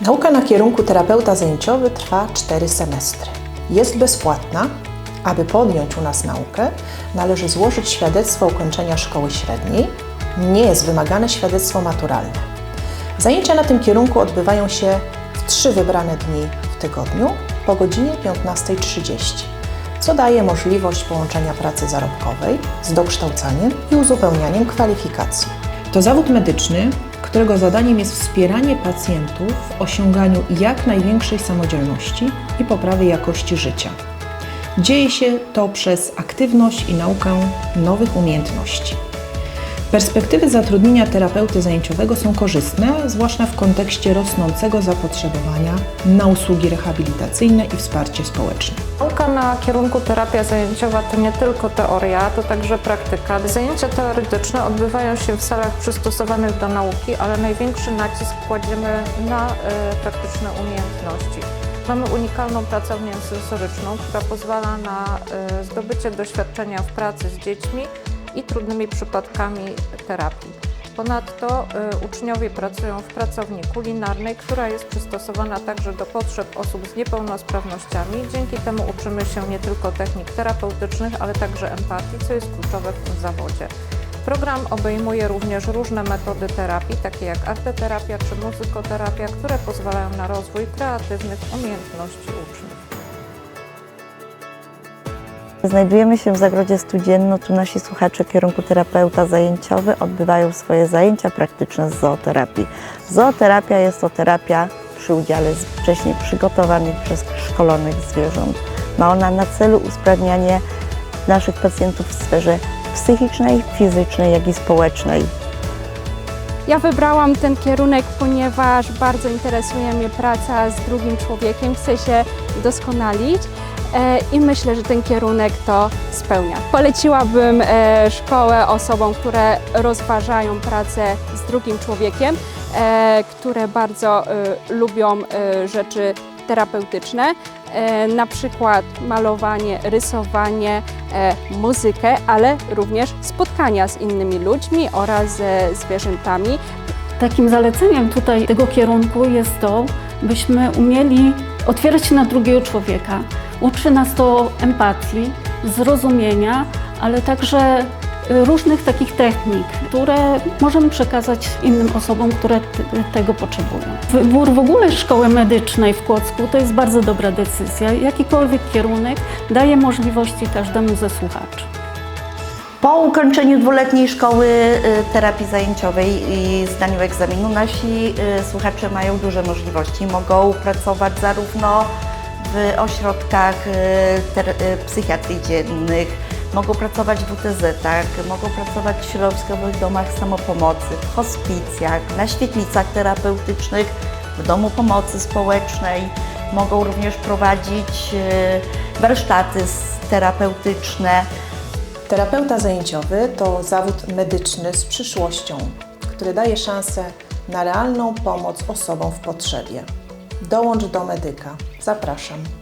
Nauka na kierunku terapeuta zajęciowy trwa 4 semestry. Jest bezpłatna. Aby podjąć u nas naukę, należy złożyć świadectwo ukończenia szkoły średniej. Nie jest wymagane świadectwo maturalne. Zajęcia na tym kierunku odbywają się w trzy wybrane dni w tygodniu po godzinie 15.30, co daje możliwość połączenia pracy zarobkowej z dokształcaniem i uzupełnianiem kwalifikacji. To zawód medyczny, którego zadaniem jest wspieranie pacjentów w osiąganiu jak największej samodzielności i poprawy jakości życia. Dzieje się to przez aktywność i naukę nowych umiejętności. Perspektywy zatrudnienia terapeuty zajęciowego są korzystne, zwłaszcza w kontekście rosnącego zapotrzebowania na usługi rehabilitacyjne i wsparcie społeczne. Nauka na kierunku terapia zajęciowa to nie tylko teoria, to także praktyka. Zajęcia teoretyczne odbywają się w salach przystosowanych do nauki, ale największy nacisk kładziemy na e, praktyczne umiejętności. Mamy unikalną pracownię sensoryczną, która pozwala na e, zdobycie doświadczenia w pracy z dziećmi i trudnymi przypadkami terapii. Ponadto y, uczniowie pracują w pracowni kulinarnej, która jest przystosowana także do potrzeb osób z niepełnosprawnościami. Dzięki temu uczymy się nie tylko technik terapeutycznych, ale także empatii, co jest kluczowe w tym zawodzie. Program obejmuje również różne metody terapii, takie jak arteterapia czy muzykoterapia, które pozwalają na rozwój kreatywnych umiejętności uczniów. Znajdujemy się w Zagrodzie Studzienno. Tu nasi słuchacze kierunku terapeuta zajęciowy odbywają swoje zajęcia praktyczne z zooterapii. Zooterapia jest to terapia przy udziale wcześniej przygotowanych przez szkolonych zwierząt. Ma ona na celu usprawnianie naszych pacjentów w sferze psychicznej, fizycznej, jak i społecznej. Ja wybrałam ten kierunek, ponieważ bardzo interesuje mnie praca z drugim człowiekiem, chcę się doskonalić i myślę, że ten kierunek to spełnia. Poleciłabym e, szkołę osobom, które rozważają pracę z drugim człowiekiem, e, które bardzo e, lubią e, rzeczy terapeutyczne, e, na przykład malowanie, rysowanie, e, muzykę, ale również spotkania z innymi ludźmi oraz ze zwierzętami. Takim zaleceniem tutaj tego kierunku jest to, byśmy umieli otwierać się na drugiego człowieka. Uczy nas to empatii, zrozumienia, ale także y, różnych takich technik, które możemy przekazać innym osobom, które tego potrzebują. Wybór w ogóle szkoły medycznej w Kłodzku to jest bardzo dobra decyzja. Jakikolwiek kierunek daje możliwości każdemu ze słuchaczy. Po ukończeniu dwuletniej szkoły y, terapii zajęciowej i zdaniu egzaminu nasi y, słuchacze mają duże możliwości. Mogą pracować zarówno w ośrodkach y, y, psychiatrii dziennych, mogą pracować w WTZ-ach, mogą pracować w środowiskowych domach samopomocy, w hospicjach, na świetlicach terapeutycznych, w domu pomocy społecznej. Mogą również prowadzić y, warsztaty terapeutyczne. Terapeuta zajęciowy to zawód medyczny z przyszłością, który daje szansę na realną pomoc osobom w potrzebie. Dołącz do medyka. Zapraszam.